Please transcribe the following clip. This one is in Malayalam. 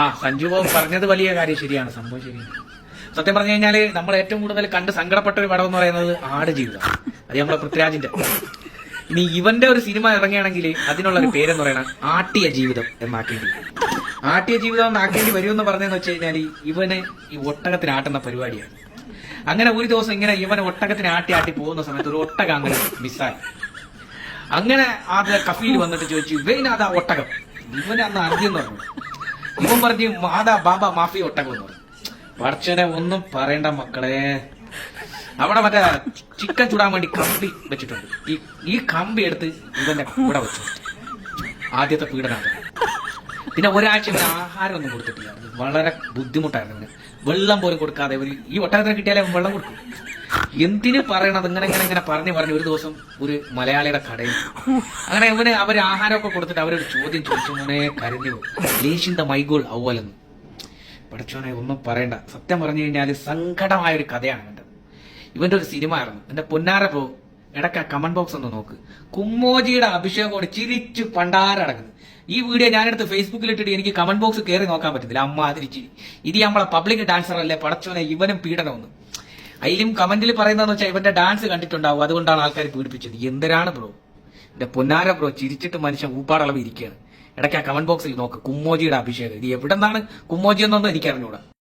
ആ സഞ്ജു ബാബു പറഞ്ഞത് വലിയ കാര്യം ശരിയാണ് സംഭവം ശരിയാണ്. സത്യം പറഞ്ഞു കഴിഞ്ഞാൽ നമ്മൾ ഏറ്റവും കൂടുതൽ കണ്ട് സങ്കടപ്പെട്ട ഒരു പടം എന്ന് പറയുന്നത് ആട് ജീവിതം. അത് നമ്മളെ പൃഥ്വിരാജിന്റെ. ഇനി ഇവന്റെ ഒരു സിനിമ ഇറങ്ങുകയാണെങ്കിൽ അതിനുള്ള ഒരു പേരെന്ന് പറയണം ആട്ടിയ ജീവിതം എന്നാക്കേണ്ടി. ആട്ടിയ ജീവിതം എന്നാക്കേണ്ടി വരുമെന്ന് പറഞ്ഞതെന്ന് വെച്ച് കഴിഞ്ഞാൽ ഇവന് ഈ ഒട്ടകത്തിന് ആട്ടുന്ന പരിപാടിയാണ്. അങ്ങനെ ഒരു ദിവസം ഇങ്ങനെ ഇവനെ ഒട്ടകത്തിന് ആട്ടി ആട്ടി പോകുന്ന സമയത്ത് ഒരു ഒട്ടകം അങ്ങനെ മിസ്സായി അങ്ങനെ അത് കഫീൽ വന്നിട്ട് ചോദിച്ചു ഇവനാ ഒട്ടകം. ഇവനെ അന്ന് അറിഞ്ഞെന്ന് പറഞ്ഞു. ഇവൻ പറഞ്ഞു മാതാ ബാബ മാഫി ഒട്ടകം എന്ന് പറഞ്ഞു ഒന്നും പറയണ്ട മക്കളെ. അവിടെ മറ്റേ ചിക്കൻ ചൂടാൻ വേണ്ടി കമ്പി വെച്ചിട്ടുണ്ട്. ഈ ഈ കമ്പി എടുത്ത് ഇവന്റെ കൂടെ വെച്ചു. ആദ്യത്തെ പീഡനാണ്. പിന്നെ ഒരാഴ്ച ആഹാരം ഒന്നും കൊടുത്തിട്ടില്ല. വളരെ ബുദ്ധിമുട്ടായിരുന്നു വെള്ളം പോലും കൊടുക്കാതെ ഈ ഒട്ടകത്തിന് കിട്ടിയാലേ വെള്ളം കൊടുക്കും. എന്തിനു പറയണത് ഇങ്ങനെ ഇങ്ങനെ ഇങ്ങനെ പറഞ്ഞു പറഞ്ഞു. ഒരു ദിവസം ഒരു മലയാളിയുടെ കടയിൽ. അങ്ങനെ ഇവന് അവർ ആഹാരമൊക്കെ കൊടുത്തിട്ട് അവരൊരു ചോദ്യം ചോദിച്ചു. മോനെ കരഞ്ഞു ലേശിന്റെ മൈഗോൾ ഔവലെന്ന് പഠിച്ചോനെ ഒന്നും പറയണ്ട. സത്യം പറഞ്ഞു കഴിഞ്ഞാൽ സങ്കടമായ ഒരു കഥയാണ് ഇവന്റെ ഇവന്റെ ഒരു സിനിമ ആയിരുന്നു. എന്റെ പൊന്നാര പോ ഇടയ്ക്ക് കമന്റ് ബോക്സ് ഒന്ന് നോക്ക്. കുമ്മോജിയുടെ അഭിഷേകം അഭിഷേകോട് ചിരിച്ചു പണ്ടാരടങ്ങുന്നു ഈ വീഡിയോ ഞാനെടുത്ത് ഫേസ്ബുക്കിൽ ഇട്ടിട്ട് എനിക്ക് കമന്റ് ബോക്സ് കയറി നോക്കാൻ പറ്റുന്നില്ല അമ്മ അതിരിച്ചിരി ഇത് നമ്മളെ പബ്ലിക് ഡാൻസർ അല്ലേ? പടച്ചോനെ ഇവനും പീഡനമൊന്നും. അതിലും കമന്റിൽ പറയുന്നതെന്ന് വെച്ചാൽ ഇവന്റെ ഡാൻസ് കണ്ടിട്ടുണ്ടാവും. അതുകൊണ്ടാണ് ആൾക്കാർ പീഡിപ്പിച്ചത്. എന്തിനാണ് ബ്രോ എന്റെ പൊന്നാര ബ്രോ ചിരിച്ചിട്ട് മനുഷ്യൻ ഊപ്പാടളവ് ഇരിക്കുകയാണ് ഇടയ്ക്ക് ആ കമന്റ് ബോക്സിൽ നോക്ക്. കുമ്മോജിയുടെ അഭിഷേകം. ഇത് എവിടെ നിന്നാണ് കുമ്മോജി എന്നൊന്നും എനിക്ക് അറിഞ്ഞൂടാ